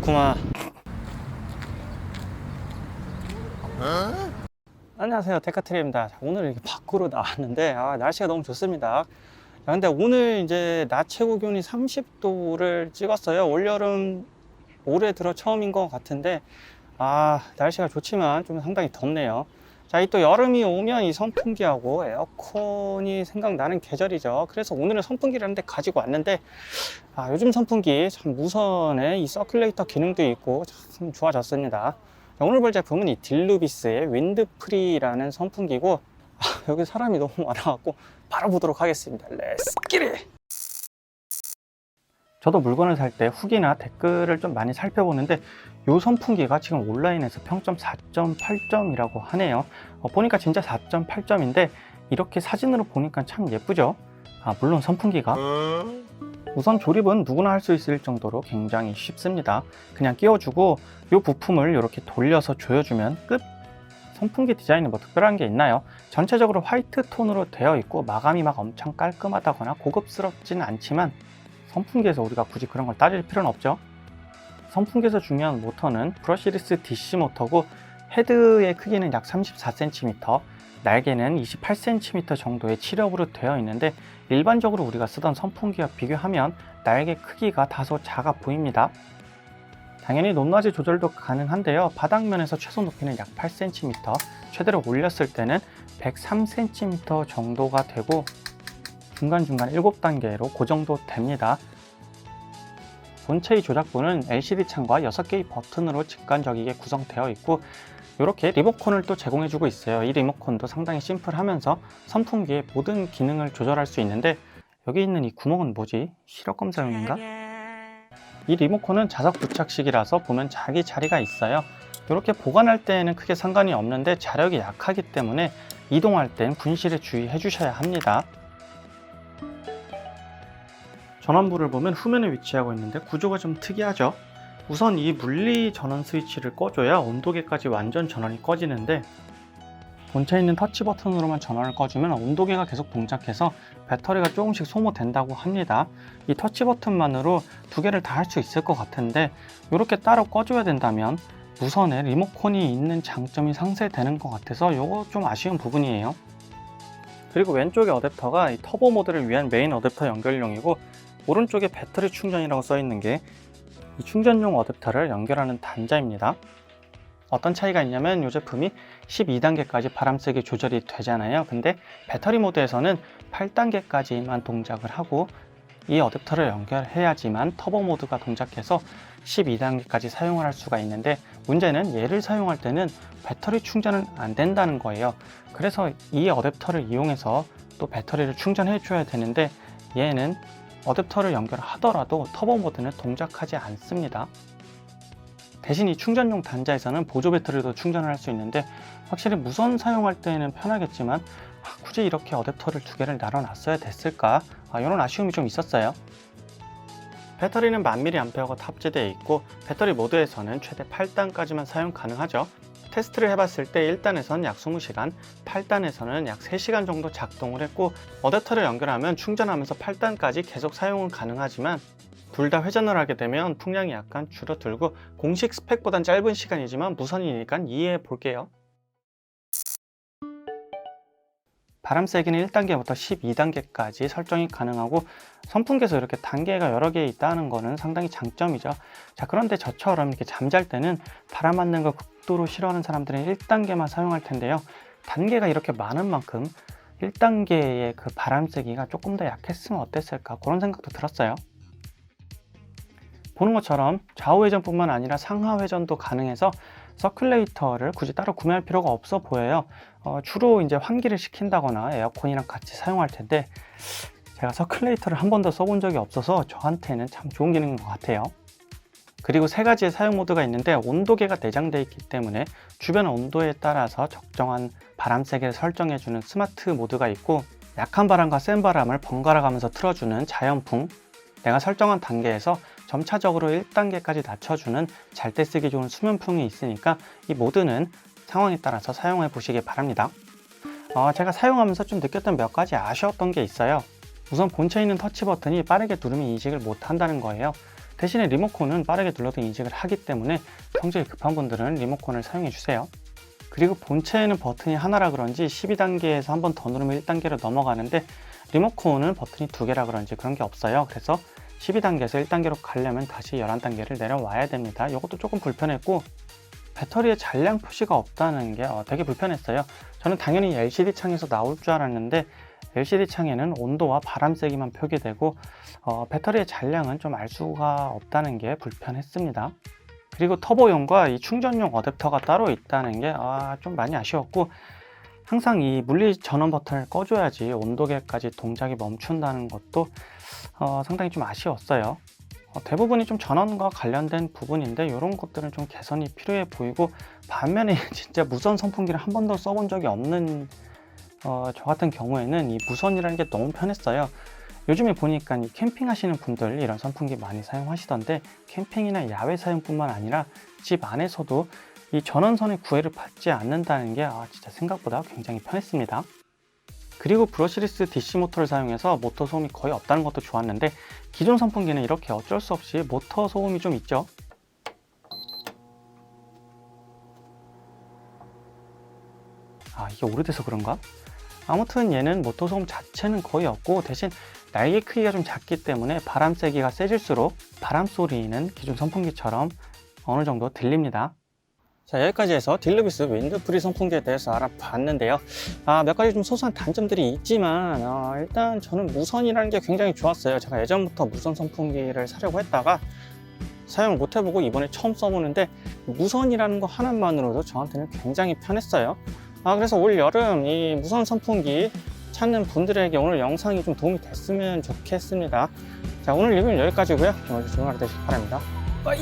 좋구만. 안녕하세요. 데카트리입니다. 자, 오늘 이렇게 밖으로 나왔는데 아, 날씨가 너무 좋습니다. 자, 근데 오늘 이제 낮 최고 기온이 30도를 찍었어요. 올여름 올해 들어 처음인 것 같은데 아 날씨가 좋지만 좀 상당히 덥네요 자, 이 또 여름이 오면 이 선풍기하고 에어컨이 생각나는 계절이죠. 그래서 오늘은 대 가지고 왔는데, 아, 요즘 선풍기 참 무선에 이 서큘레이터 기능도 있고 참 좋아졌습니다. 자, 오늘 볼 제품은 이 딜루비스의 윈드프리라는 선풍기고, 아, 여기 사람이 너무 많아갖고 바로 보도록 하겠습니다. 렛츠 기릿! 저도 물건을 살 때 후기나 댓글을 좀 많이 살펴보는데 이 선풍기가 지금 온라인에서 평점 4.8점이라고 하네요. 어, 보니까 진짜 4.8점인데 이렇게 사진으로 보니까 참 예쁘죠? 아, 물론 선풍기가 우선 조립은 누구나 할 수 있을 정도로 굉장히 쉽습니다. 그냥 끼워주고 이 부품을 이렇게 돌려서 조여주면 끝! 선풍기 디자인은 뭐 특별한 게 있나요? 전체적으로 화이트 톤으로 되어 있고 마감이 막 엄청 깔끔하다거나 고급스럽지는 않지만 선풍기에서 우리가 굳이 그런 걸 따질 필요는 없죠. 선풍기에서 중요한 모터는 브러시리스 DC 모터고 헤드의 크기는 약 34cm, 날개는 28cm 정도의 치력으로 되어 있는데 일반적으로 우리가 쓰던 선풍기와 비교하면 날개 크기가 다소 작아 보입니다. 당연히 높낮이 조절도 가능한데요. 바닥면에서 최소 높이는 약 8cm, 최대로 올렸을 때는 103cm 정도가 되고 중간중간 7단계로 그 정도 됩니다. 본체의 조작부는 LCD 창과 6개의 버튼으로 직관적이게 구성되어 있고 이렇게 리모컨을 또 제공해주고 있어요. 이 리모컨도 상당히 심플하면서 선풍기의 모든 기능을 조절할 수 있는데 여기 있는 이 구멍은 뭐지? 시력 검사용인가? 이 리모컨은 자석 부착식이라서 보면 자기 자리가 있어요. 이렇게 보관할 때에는 크게 상관이 없는데 자력이 약하기 때문에 이동할 땐 분실에 주의해 주셔야 합니다. 전원부를 보면 후면에 위치하고 있는데 구조가 좀 특이하죠. 우선 이 물리 전원 스위치를 꺼줘야 온도계까지 완전 전원이 꺼지는데 본체에 있는 터치 버튼으로만 전원을 꺼주면 온도계가 계속 동작해서 배터리가 조금씩 소모된다고 합니다. 이 터치 버튼만으로 두 개를 다 할 수 있을 것 같은데 이렇게 따로 꺼줘야 된다면 무선에 리모컨이 있는 장점이 상쇄되는 것 같아서 이거 좀 아쉬운 부분이에요. 그리고 왼쪽의 어댑터가 이 터보 모드를 위한 메인 어댑터 연결용이고 오른쪽에 배터리 충전이라고 써 있는 게 이 충전용 어댑터를 연결하는 단자입니다. 어떤 차이가 있냐면 이 제품이 12단계까지 바람 세기 조절이 되잖아요. 근데 배터리 모드에서는 8단계까지만 동작을 하고 이 어댑터를 연결해야지만 터보 모드가 동작해서 12단계까지 사용을 할 수가 있는데 문제는 얘를 사용할 때는 배터리 충전은 안 된다는 거예요. 그래서 이 어댑터를 이용해서 또 배터리를 충전해 줘야 되는데 얘는 어댑터를 연결하더라도 터보 모드는 동작하지 않습니다. 대신 이 충전용 단자에서는 보조 배터리도 충전을 할 수 있는데 확실히 무선 사용할 때는 편하겠지만 아, 굳이 이렇게 어댑터를 두 개를 나눠 놨어야 됐을까 아, 이런 아쉬움이 좀 있었어요. 배터리는 1000mAh가 탑재되어 있고 배터리 모드에서는 최대 8단까지만 사용 가능하죠. 테스트를 해봤을 때 1단에서는 약 20시간, 8단에서는 약 3시간 정도 작동을 했고 어댑터를 연결하면 충전하면서 8단까지 계속 사용은 가능하지만 둘 다 회전을 하게 되면 풍량이 약간 줄어들고 공식 스펙보단 짧은 시간이지만 무선이니까 이해해 볼게요. 바람 세기는 1단계부터 12단계까지 설정이 가능하고 선풍기에서 이렇게 단계가 여러 개 있다는 거는 상당히 장점이죠. 자, 그런데 저처럼 이렇게 잠잘 때는 바람 맞는 거 극도로 싫어하는 사람들은 1단계만 사용할 텐데요. 단계가 이렇게 많은 만큼 1단계의 그 바람 세기가 조금 더 약했으면 어땠을까 그런 생각도 들었어요. 보는 것처럼 좌우 회전뿐만 아니라 상하 회전도 가능해서 서큘레이터를 굳이 따로 구매할 필요가 없어 보여요. 어, 주로 이제 환기를 시킨다거나 에어컨이랑 같이 사용할 텐데 제가 서큘레이터를 한 번도 써본 적이 없어서 저한테는 참 좋은 기능인 것 같아요. 그리고 세 가지의 사용 모드가 있는데 온도계가 내장되어 있기 때문에 주변 온도에 따라서 적정한 바람 세기를 설정해주는 스마트 모드가 있고 약한 바람과 센 바람을 번갈아 가면서 틀어주는 자연풍 내가 설정한 단계에서 점차적으로 1단계까지 낮춰주는 잘때 쓰기 좋은 수면풍이 있으니까 이 모드는 상황에 따라서 사용해 보시기 바랍니다. 어, 제가 사용하면서 좀 느꼈던 몇 가지 아쉬웠던 게 있어요. 우선 본체에 있는 터치 버튼이 빠르게 누르면 인식을 못 한다는 거예요. 대신에 리모컨은 빠르게 눌러도 인식을 하기 때문에 성질이 급한 분들은 리모컨을 사용해 주세요. 그리고 본체에는 버튼이 하나라 그런지 12단계에서 한 번 더 누르면 1단계로 넘어가는데 리모컨은 버튼이 두 개라 그런지 그런 게 없어요. 그래서 12단계에서 1단계로 가려면 다시 11단계를 내려와야 됩니다. 이것도 조금 불편했고 배터리에 잔량 표시가 없다는 게 어, 되게 불편했어요. 저는 당연히 LCD 창에서 나올 줄 알았는데 LCD 창에는 온도와 바람 세기만 표기되고 어, 배터리의 잔량은 좀 알 수가 없다는 게 불편했습니다. 그리고 터보용과 이 충전용 어댑터가 따로 있다는 게 아, 좀 많이 아쉬웠고 항상 이 물리 전원 버튼을 꺼줘야지 온도계까지 동작이 멈춘다는 것도 어, 상당히 좀 아쉬웠어요. 어, 대부분이 좀 전원과 관련된 부분인데 이런 것들은 좀 개선이 필요해 보이고 반면에 진짜 무선 선풍기를 한 번도 써본 적이 없는 어, 저 같은 경우에는 이 무선이라는 게 너무 편했어요. 요즘에 보니까 이 캠핑 하시는 분들 이런 선풍기 많이 사용하시던데 캠핑이나 야외 사용뿐만 아니라 집 안에서도 이 전원선의 구애를 받지 않는다는 게 아, 진짜 생각보다 굉장히 편했습니다. 그리고 브러시리스 DC 모터를 사용해서 모터 소음이 거의 없다는 것도 좋았는데 기존 선풍기는 이렇게 어쩔 수 없이 모터 소음이 좀 있죠. 아 이게 오래돼서 그런가? 아무튼 얘는 모터 소음 자체는 거의 없고 대신 날개 크기가 좀 작기 때문에 바람 세기가 세질수록 바람 소리는 기존 선풍기처럼 어느 정도 들립니다. 자 여기까지 해서 딜루비스 윈드프리 선풍기에 대해서 알아봤는데요. 아, 몇 가지 좀 소소한 단점들이 있지만 어, 일단 저는 무선이라는 게 굉장히 좋았어요. 제가 예전부터 무선 선풍기를 사려고 했다가 사용을 못 해보고 이번에 처음 써보는데 무선이라는 거 하나만으로도 저한테는 굉장히 편했어요. 아, 그래서 올 여름 이 무선 선풍기 찾는 분들에게 오늘 영상이 좀 도움이 됐으면 좋겠습니다. 자, 오늘 리뷰는 여기까지고요. 오늘 좋은 하루 되시기 바랍니다. 빠이!